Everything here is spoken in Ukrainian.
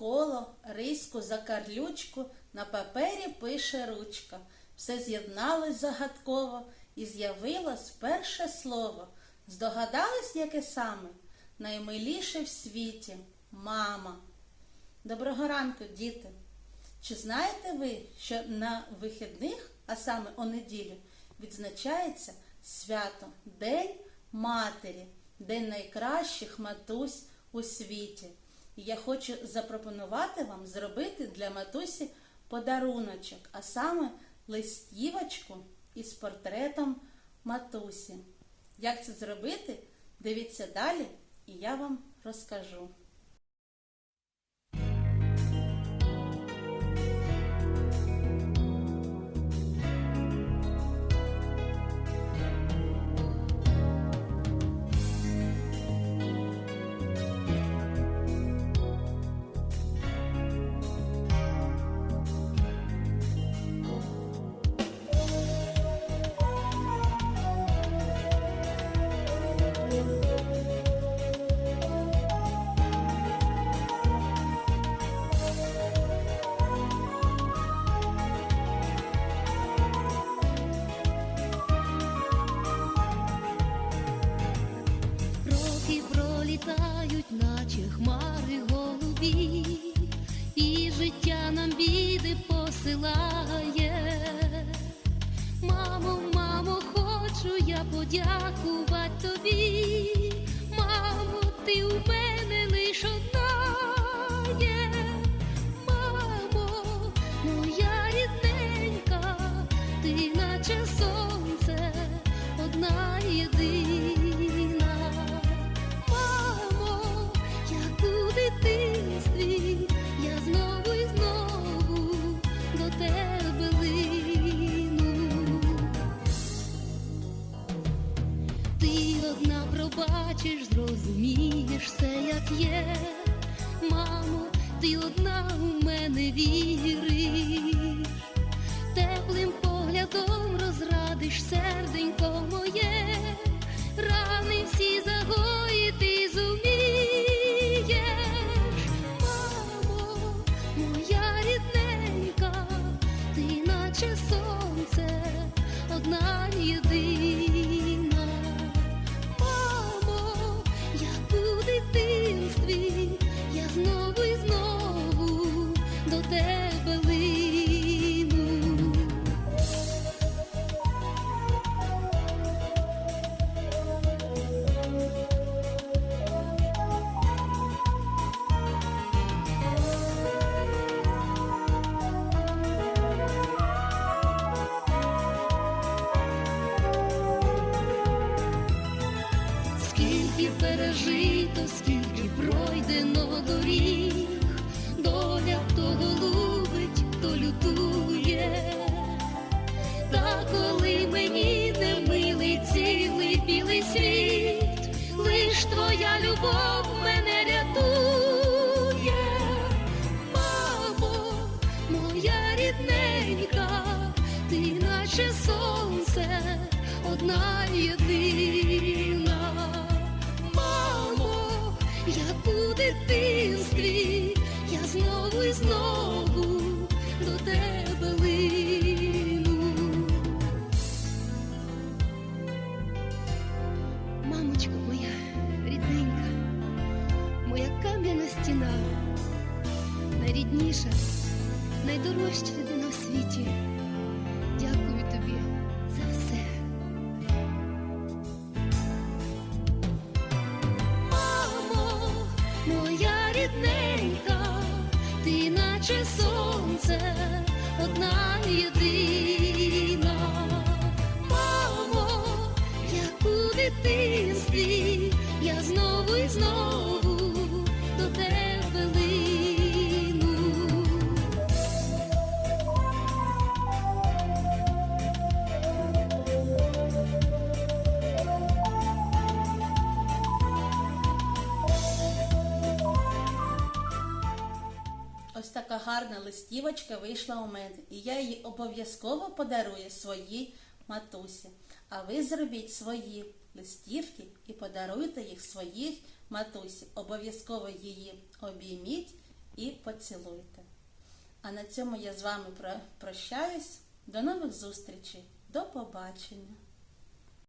коло, риську, закарлючку, на папері пише ручка. Все з'єдналось загадково і з'явилось перше слово. Здогадались, яке саме? Наймиліше в світі мама. Доброго ранку, діти! Чи знаєте ви, що на вихідних, а саме у неділю, відзначається свято День Матері, День найкращих матусь у світі? Я хочу запропонувати вам зробити для матусі подаруночок, а саме листівочку із портретом матусі. Як це зробити? Дивіться далі, і я вам розкажу. Посилає. Мамо, мамо, хочу я подякувати тобі. Мамо, ти у мене лиш одна є. Мамо, моя рідненька, ти наче сонце, одна єдина. Все, як є. Мамо, ти одна у мене віриш, теплим поглядом розрадиш серденько моє, рани всі загоїти зумієш. Мамо, моя рідненька, ти наче сонце, пережито, скільки пройдено доріг, доля хто голубить, хто лютує. Та коли мені не милий цілий білий світ, лиш твоя любов мене рятує. Мамо, моя рідненька, ти наче сонце, одна єдина. Найрідніша, найдорожча людина в світі. Дякую тобі за все. Мамо, моя рідненька, ти наче сонце, одна єдина. Гарна листівочка вийшла у мене, і я її обов'язково подарую своїй матусі. А ви зробіть свої листівки і подаруйте їх своїй матусі. Обов'язково її обійміть і поцілуйте. А на цьому я з вами прощаюсь. До нових зустрічей. До побачення!